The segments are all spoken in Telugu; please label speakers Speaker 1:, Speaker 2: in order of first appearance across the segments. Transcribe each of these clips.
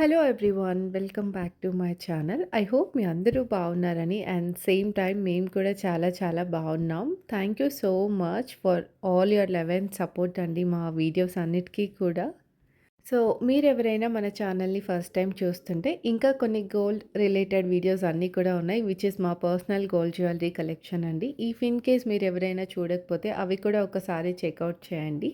Speaker 1: Hello everyone welcome back to my channel I hope మీ అందరూ బాగున్నారని. అండ్ సేమ్ టైం మేము కూడా చాలా చాలా బాగున్నాం. Thank you so much for all your loving support అండి మా వీడియోస్ అన్నిటికీ కూడా. సో మీరు ఎవరైనా మన ఛానల్ని ఫస్ట్ టైం చూస్తుంటే ఇంకా కొన్ని గోల్డ్ రిలేటెడ్ వీడియోస్ అన్నీ కూడా ఉన్నాయి విచ్ ఇస్ మా పర్సనల్ గోల్డ్ జ్యువెలరీ కలెక్షన్ అండి. ఈ ఫిన్ కేస్ మీరు ఎవరైనా చూడకపోతే అవి కూడా ఒకసారి చెక్అవుట్ చేయండి.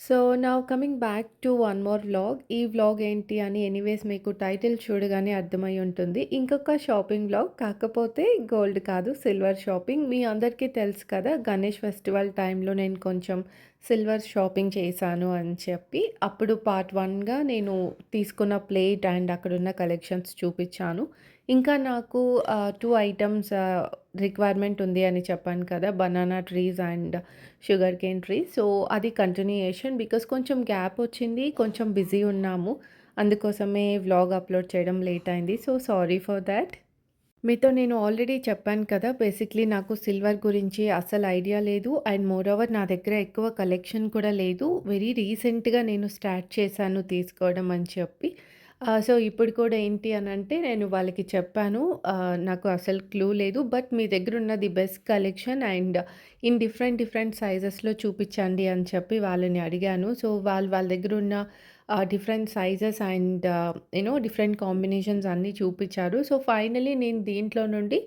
Speaker 1: సో నా coming back to one more vlog ఈ వ్లాగ్ ఏంటి అని ఎనీవేస్ మీకు టైటిల్ చూడగానే అర్థమై ఉంటుంది. ఇంకొక షాపింగ్ వ్లాగ్ కాకపోతే గోల్డ్ కాదు సిల్వర్ షాపింగ్ మీ అందరికీ తెలుసు కదా గణేష్ ఫెస్టివల్ టైంలో నేను కొంచెం సిల్వర్ షాపింగ్ చేశాను అని చెప్పి. అప్పుడు పార్ట్ వన్గా నేను తీసుకున్న ప్లేట్ అండ్ అక్కడున్న కలెక్షన్స్ చూపించాను. ఇంకా నాకు టూ ఐటమ్స్ రిక్వైర్మెంట్ ఉంది అని చెప్పాను కదా banana trees and sugar cane trees so అది కంటిన్యూయేషన్ బికాస్ కొంచెం గ్యాప్ వచ్చింది కొంచెం బిజీ ఉన్నాము. అందుకోసమే వ్లాగ్ అప్లోడ్ చేయడం లేట్ అయింది. సో సారీ ఫర్ దాట్ మీతో నేను ఆల్రెడీ చెప్పాను కదా బేసిక్లీ నాకు సిల్వర్ గురించి అసలు ఐడియా లేదు. అండ్ మోర్ ఓవర్ నా దగ్గర ఎక్కువ కలెక్షన్ కూడా లేదు. వెరీ రీసెంట్గా నేను స్టార్ట్ చేశాను తీసుకోవడం అని చెప్పి. సో ఇప్పుడు కూడా ఏంటి అని అంటే నేను వాళ్ళకి చెప్పాను. నాకు అసలు క్లూ లేదు. బట్ మీ దగ్గర ఉన్న the best collection and in different different సైజెస్లో చూపించండి అని చెప్పి వాళ్ళని అడిగాను. సో వాళ్ళు వాళ్ళ దగ్గర ఉన్న different sizes and you know different combinations అన్నీ చూపించారు. సో ఫైనలీ నేను దీంట్లో నుండి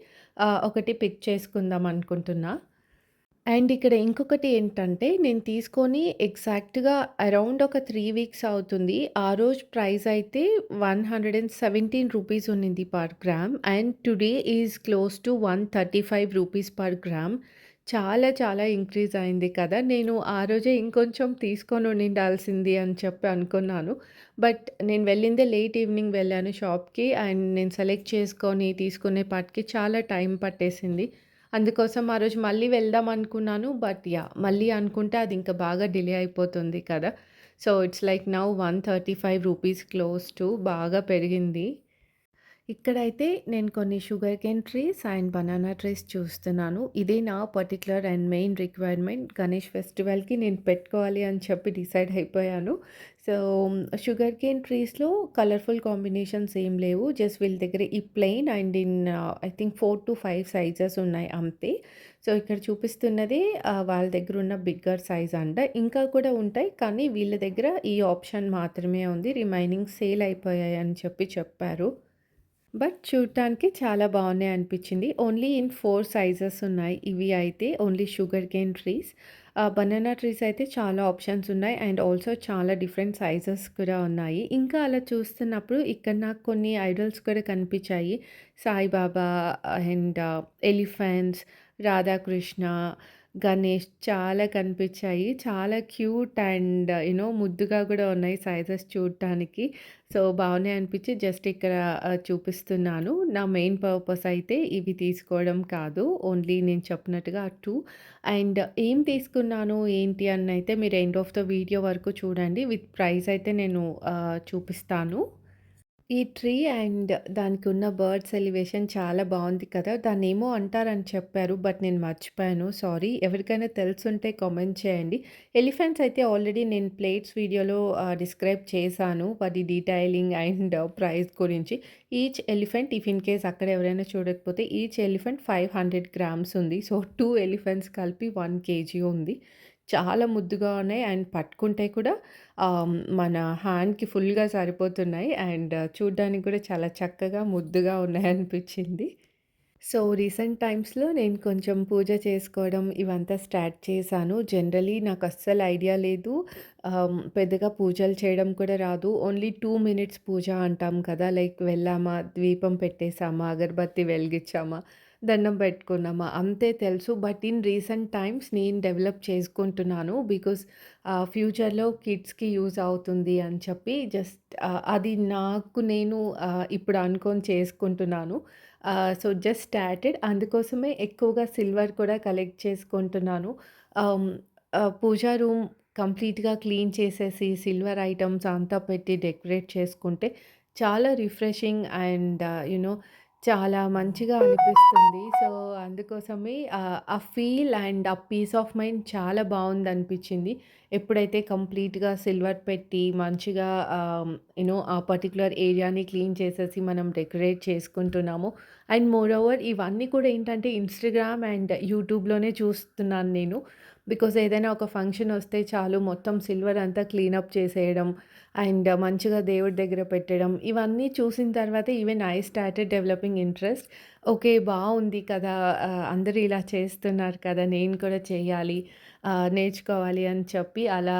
Speaker 1: ఒకటి పిక్ చేసుకుందాం అనుకుంటున్నా. అండ్ ఇక్కడ ఇంకొకటి ఏంటంటే నేను తీసుకొని ఎగ్జాక్ట్‌గా అరౌండ్ ఒక త్రీ వీక్స్ అవుతుంది. ఆ రోజు ప్రైస్ అయితే one hundred and seventeen rupees ఉన్నింది per gram. And today is close to one thirty five rupees per gram. చాలా చాలా ఇంక్రీజ్ అయింది కదా! నేను ఆ రోజే ఇంకొంచెం తీసుకొని ఉండిండాల్సింది అని చెప్పి అనుకున్నాను. బట్ నేను వెళ్ళిందే లేట్ ఈవినింగ్ వెళ్ళాను షాప్‌కి. అండ్ నేను సెలెక్ట్ చేసుకొని తీసుకునే పాటికి చాలా టైం పట్టేసింది. అందుకోసం ఆ రోజు మళ్ళీ వెళ్దాం అనుకున్నాను. బట్ యా మళ్ళీ అనుకుంటే అది ఇంకా బాగా డిలే అయిపోతుంది కదా! So, it's like now five rupees close to బాగా పెరిగింది. ఇక్కడైతే నేను కొన్ని sugar cane trees and banana trees చూస్తున్నాను. ఇదే నా particular and main requirement Ganesh ఫెస్టివల్‌కి నేను పెట్టుకోవాలి అని చెప్పి డిసైడ్ అయిపోయాను. సో, షుగర్ కేన్ ట్రీస్‌లో కలర్‌ఫుల్ కాంబినేషన్స్ ఏం లేవు. జస్ట్ వీళ్ళ దగ్గర ఈ plain and in I think four to five sizes ఉన్నాయి అంతే. సో, ఇక్కడ చూపిస్తున్నది uh, వాళ్ళ దగ్గర ఉన్న బిగ్గర్ సైజ్ అంట. ఇంకా కూడా ఉంటాయి. కానీ వీళ్ళ దగ్గర ఈ ఆప్షన్ మాత్రమే ఉంది. రిమైనింగ్ సేల్ అయిపోయాయి అని చెప్పి చెప్పారు. బట్ చూడటానికి చాలా బాగున్నాయి అనిపించింది. ఓన్లీ ఇన్ ఫోర్ సైజెస్ ఉన్నాయి. ఇవి అయితే only sugar cane trees. Banana trees అయితే చాలా ఆప్షన్స్ ఉన్నాయి. అండ్ ఆల్సో చాలా డిఫరెంట్ సైజెస్ కూడా ఉన్నాయి. ఇంకా అలా చూస్తున్నప్పుడు ఇక్కడ నాకు కొన్ని ఐడల్స్ కూడా కనిపించాయి. సాయిబాబా అండ్ ఎలిఫెంట్స్, రాధాకృష్ణ గణేష్ చాలా కనిపించాయి. చాలా క్యూట్ అండ్ యూనో ముద్దుగా కూడా ఉన్నాయి సైజెస్ చూడటానికి. సో, బాగున్నాయి అనిపించి జస్ట్ ఇక్కడ చూపిస్తున్నాను. నా మెయిన్ పర్పస్ అయితే ఇవి తీసుకోవడం కాదు. ఓన్లీ నేను చెప్పినట్టుగా టూ అండ్ ఏం తీసుకున్నాను ఏంటి అని అయితే మీరు ఎండ్ ఆఫ్ ద వీడియో వరకు చూడండి. విత్ ప్రైస్ అయితే నేను చూపిస్తాను. ఈ ట్రీ అండ్ దానికి ఉన్న బర్డ్స్ ఎలివేషన్ చాలా బాగుంది కదా! దాన్ని ఏమో అంటారని చెప్పారు. బట్ నేను మర్చిపోయాను. సారీ. ఎవరికైనా తెలుసుంటే కామెంట్ చేయండి. ఎలిఫెంట్స్ అయితే ఆల్రెడీ నేను ప్లేట్స్ వీడియోలో డిస్క్రైబ్ చేశాను. వాటి డీటెయిలింగ్ అండ్ ప్రైస్ గురించి. Each elephant if in case అక్కడ ఎవరైనా చూడకపోతే each elephant five hundred grams ఉంది. సో, టూ ఎలిఫెంట్స్ కలిపి వన్ కేజీ ఉంది. చాలా ముద్దుగా ఉన్నాయి అండ్ పట్టుకుంటే కూడా మన హ్యాండ్‌కి ఫుల్‌గా సరిపోతున్నాయి. అండ్ చూడ్డానికి కూడా చాలా చక్కగా, ముద్దుగా ఉన్నాయి అనిపించింది సో, రీసెంట్ టైమ్స్‌లో నేను కొంచెం పూజ చేసుకోవడం ఇవంతా స్టార్ట్ చేశాను. జనరలీ నాకు అస్సలు ఐడియా లేదు. పెద్దగా పూజలు చేయడం కూడా రాదు. ఓన్లీ టూ మినిట్స్ పూజ అంటాం కదా! లైక్ వెళ్ళామా, ద్వీపం పెట్టేసామా, అగరబత్తి వెలిగించామా దండం పెట్టుకున్నామా అంతే తెలుసు. బట్ ఇన్ రీసెంట్ టైమ్స్ నేను డెవలప్ చేసుకుంటున్నాను. బికాస్ ఫ్యూచర్‌లో కిడ్స్‌కి యూజ్ అవుతుంది అని చెప్పి జస్ట్ అది నాకు నేను ఇప్పుడు అనుకొని చేసుకుంటున్నాను. So, just started. అందుకోసమే ఎక్కువగా సిల్వర్ కూడా కలెక్ట్ చేసుకుంటున్నాను. పూజా రూమ్ కంప్లీట్‌గా క్లీన్ చేసేసి సిల్వర్ ఐటమ్స్ అంతా పెట్టి డెకరేట్ చేసుకుంటే చాలా రిఫ్రెషింగ్ అండ్ యునో చాలా మంచిగా అనిపిస్తుంది. సో, అందుకోసమే ఆ ఫీల్ అండ్ ఆ పీస్ ఆఫ్ మైండ్ చాలా బాగుంది అనిపించింది ఎప్పుడైతే కంప్లీట్‌గా సిల్వర్ పెట్టి మంచిగా యూనో ఆ పర్టికులర్ ఏరియాని క్లీన్ చేసేసి మనం డెకరేట్ చేసుకుంటున్నామో అండ్ మోర్ ఓవర్ ఇవన్నీ కూడా ఏంటంటే ఇన్‌స్టాగ్రామ్ అండ్ యూట్యూబ్‌లోనే చూస్తున్నాను నేను. బికాజ్ ఏదైనా ఒక ఫంక్షన్ వస్తే చాలు మొత్తం సిల్వర్ అంతా క్లీనప్ చేసేయడం అండ్ మంచిగా దేవుడి దగ్గర పెట్టడం ఇవన్నీ చూసిన తర్వాత even I started developing interest. Okay. బాగుంది కదా! అందరూ ఇలా చేస్తున్నారు కదా! నేను కూడా చేయాలి. నేర్చుకోవాలి అని చెప్పి అలా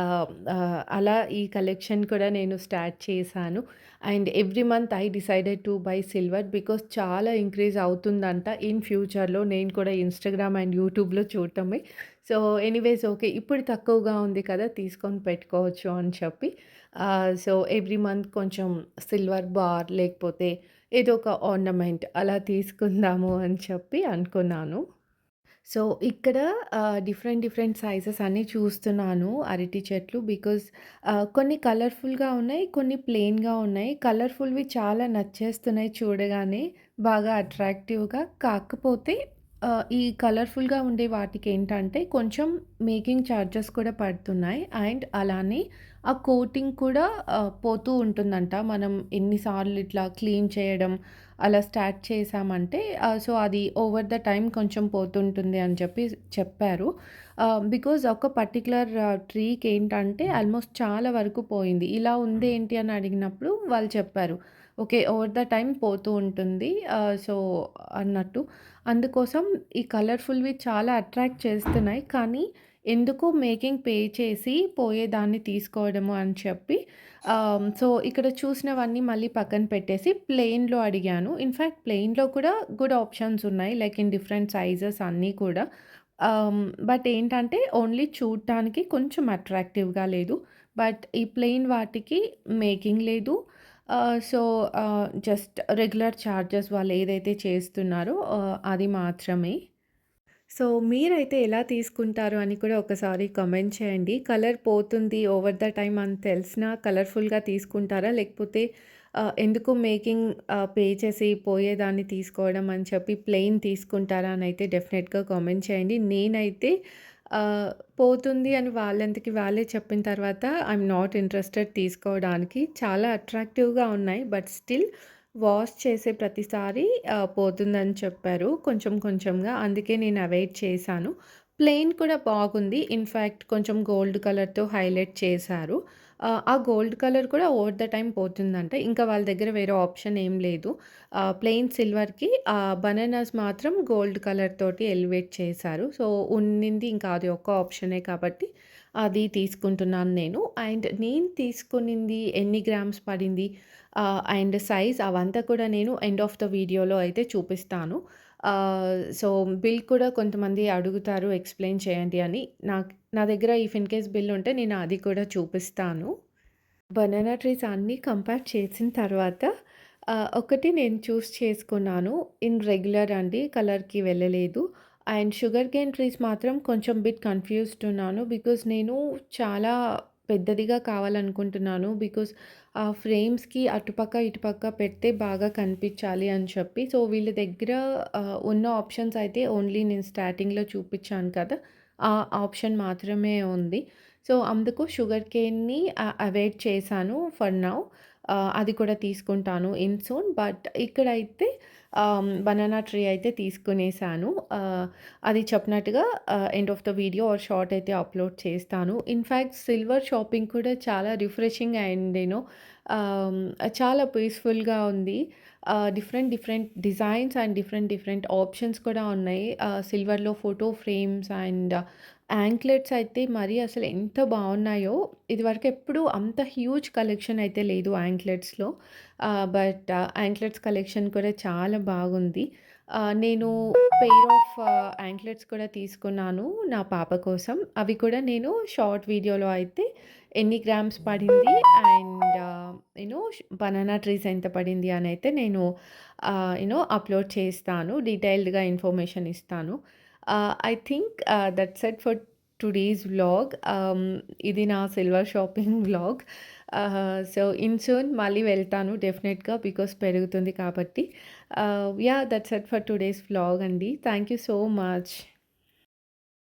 Speaker 1: అలా ఈ కలెక్షన్ కూడా నేను స్టార్ట్ చేశాను. And every month I decided to buy silver because చాలా ఇంక్రీజ్ అవుతుందంట ఇన్ ఫ్యూచర్‌లో. నేను కూడా ఇన్‌స్టాగ్రామ్ అండ్ యూట్యూబ్‌లో చూడటమే. So, anyways okay. ఇప్పుడు తక్కువగా ఉంది కదా! తీసుకొని పెట్టుకోవచ్చు అని చెప్పి సో, ఎవ్రీ మంత్ కొంచెం సిల్వర్ బార్ లేకపోతే ఏదో ఒక ఆర్నమెంట్ అలా తీసుకుందాము అని చెప్పి అనుకున్నాను. సో, ఇక్కడ డిఫరెంట్ డిఫరెంట్ సైజెస్ అన్నీ చూస్తున్నాను అరటి చెట్లు. బికాజ్ కొన్ని కలర్‌ఫుల్‌గా ఉన్నాయి. కొన్ని ప్లెయిన్‌గా ఉన్నాయి. కలర్‌ఫుల్‌వి చాలా నచ్చేస్తున్నాయి చూడగానే. బాగా అట్రాక్టివ్‌గా. కాకపోతే ఈ కలర్‌ఫుల్‌గా ఉండే వాటికి ఏంటంటే కొంచెం మేకింగ్ చార్జెస్ కూడా పడుతున్నాయి. అండ్ అలానే ఆ కోటింగ్ కూడా పోతూ ఉంటుందంట. మనం ఎన్నిసార్లు ఇట్లా క్లీన్ చేయడం అలా స్టార్ట్ చేశామంటే సో, అది ఓవర్ ద టైం కొంచెం పోతుంటుంది అని చెప్పి చెప్పారు. బికాజ్ ఒక పర్టిక్యులర్ ట్రీకేంటంటే ఆల్మోస్ట్ చాలా వరకు పోయింది. ఇలా ఉంది ఏంటి అని అడిగినప్పుడు వాళ్ళు చెప్పారు. ఓకే. ఓవర్ ద టైం పోతూ ఉంటుంది. సో, అన్నట్టు. అందుకోసం ఈ కలర్‌ఫుల్‌వి చాలా అట్రాక్ట్ చేస్తున్నాయి. కానీ ఎందుకు మేకింగ్ పే చేసి పోయేదాన్ని తీసుకోవడము అని చెప్పి సో, ఇక్కడ చూసినవన్నీ మళ్ళీ పక్కన పెట్టేసి ప్లెయిన్‌లో అడిగాను. ఇన్ఫ్యాక్ట్ ప్లెయిన్‌లో కూడా గుడ్ ఆప్షన్స్ ఉన్నాయి. లైక్ ఇన్ డిఫరెంట్ సైజెస్ అన్నీ కూడా. బట్ ఏంటంటే ఓన్లీ చూడటానికి కొంచెం అట్రాక్టివ్‌గా లేదు. బట్ ఈ ప్లెయిన్ వాటికి మేకింగ్ లేదు. సో, జస్ట్ రెగ్యులర్ చార్జెస్ వాళ్ళు ఏదైతే చేస్తున్నారో అది మాత్రమే. సో, మీరైతే ఎలా తీసుకుంటారు అని కూడా ఒకసారి కామెంట్ చేయండి. కలర్ పోతుంది ఓవర్ ద టైమ్ అని తెలిసినా కలర్‌ఫుల్‌గా తీసుకుంటారా? లేకపోతే ఎందుకు మేకింగ్ పే చేసి పోయేదాన్ని తీసుకోవడం అని చెప్పి ప్లెయిన్ తీసుకుంటారా అని అయితే డెఫినెట్‌గా కామెంట్ చేయండి. నేనైతే పోతుంది అని వాళ్ళంతకి వాళ్ళే చెప్పిన తర్వాత ఐఎమ్ నాట్ ఇంట్రెస్టెడ్ తీసుకోవడానికి. చాలా అట్రాక్టివ్‌గా ఉన్నాయి. బట్ స్టిల్ వాష్ చేసే ప్రతిసారి పోతుందని చెప్పారు. కొంచెం కొంచెంగా. అందుకే నేను అవాయిడ్ చేశాను. ప్లెయిన్ కూడా బాగుంది. ఇన్‌ఫాక్ట్ కొంచెం గోల్డ్ కలర్‌తో హైలైట్ చేశారు. ఆ గోల్డ్ కలర్ కూడా ఓవర్ ద టైం పోతుందంట. ఇంకా వాళ్ళ దగ్గర వేరే ఆప్షన్ ఏం లేదు. ప్లెయిన్ సిల్వర్‌కి బనానాస్ మాత్రం గోల్డ్ కలర్ తోటి ఎలివేట్ చేశారు. సో, ఉన్నింది ఇంకా అది ఒక్క ఆప్షనే కాబట్టి అది తీసుకుంటున్నాను నేను. అండ్ నేను తీసుకునింది ఎన్ని గ్రామ్స్ పడింది అండ్ సైజ్ అవంతా కూడా నేను ఎండ్ ఆఫ్ ద వీడియోలో అయితే చూపిస్తాను. సో, బిల్ కూడా కొంతమంది అడుగుతారు ఎక్స్‌ప్లెయిన్ చేయండి అని. నాకు నా దగ్గర ఇఫ్ ఇన్ కేస్ బిల్ ఉంటే నేను అది కూడా చూపిస్తాను. బనానా ట్రీస్ అన్నీ కంపేర్ చేసిన తర్వాత ఒకటి నేను చూస్ చేసుకున్నాను. ఇన్ రెగ్యులర్ అండి. కలర్‌కి వెళ్ళలేదు. అండ్ షుగర్ కేన్ ట్రీస్ మాత్రం కొంచెం బిట్ కన్‌ఫ్యూజ్డ్ ఉన్నాను. బికాజ్ నేను చాలా పెద్దదిగా కావాలనుకుంటున్నాను. బికాస్ ఆ ఫ్రేమ్స్‌కి అటుపక్క, ఇటుపక్క పెడితే బాగా కనిపించాలి అని చెప్పి. సో, వీళ్ళ దగ్గర ఉన్న ఆప్షన్స్ అయితే ఓన్లీ నేను స్టార్టింగ్‌లో చూపించాను కదా! ఆ ఆప్షన్ మాత్రమే ఉంది. సో, అందుకు షుగర్ కేన్‌ని అవాయిడ్ చేశాను ఫర్ నౌ. అది కూడా తీసుకుంటాను ఇన్ సోన్ బట్ ఇక్కడైతే బనానా ట్రీ అయితే తీసుకునేసాను. అది చెప్పినట్టుగా end of the video or short అయితే అప్‌లోడ్ చేస్తాను. ఇన్ఫ్యాక్ట్ సిల్వర్ షాపింగ్ కూడా చాలా రిఫ్రెషింగ్ అండ్ చాలా పీస్‌ఫుల్‌గా ఉంది. Different different designs and different different options కూడా ఉన్నాయి. సిల్వర్‌లో ఫోటో ఫ్రేమ్స్ అండ్ యాంక్లెట్స్ అయితే మరీ అసలు ఎంత బాగున్నాయో ఇదివరకు ఎప్పుడు అంత హ్యూజ్ కలెక్షన్ అయితే లేదు యాంక్లెట్స్‌లో. బట్ యాంక్లెట్స్ కలెక్షన్ కూడా చాలా బాగుంది. నేను పెయిర్ ఆఫ్ యాంక్లెట్స్ కూడా తీసుకున్నాను నా పాప కోసం. అవి కూడా నేను షార్ట్ వీడియోలో అయితే ఎన్ని గ్రామ్స్ పడింది అండ్ యూనో బనానా ట్రీస్ ఎంత పడింది అని అయితే నేను యూనో అప్‌లోడ్ చేస్తాను. డీటెయిల్డ్‌గా ఇన్ఫర్మేషన్ ఇస్తాను. I think that's it for today's vlog. ఇది నా silver shopping vlog. So in soon మళ్ళీ వెళ్తాను డెఫినెట్‌గా బికాస్ పెరుగుతుంది కాబట్టి. Yeah that that's it for today's vlog అండి. Thank you so much.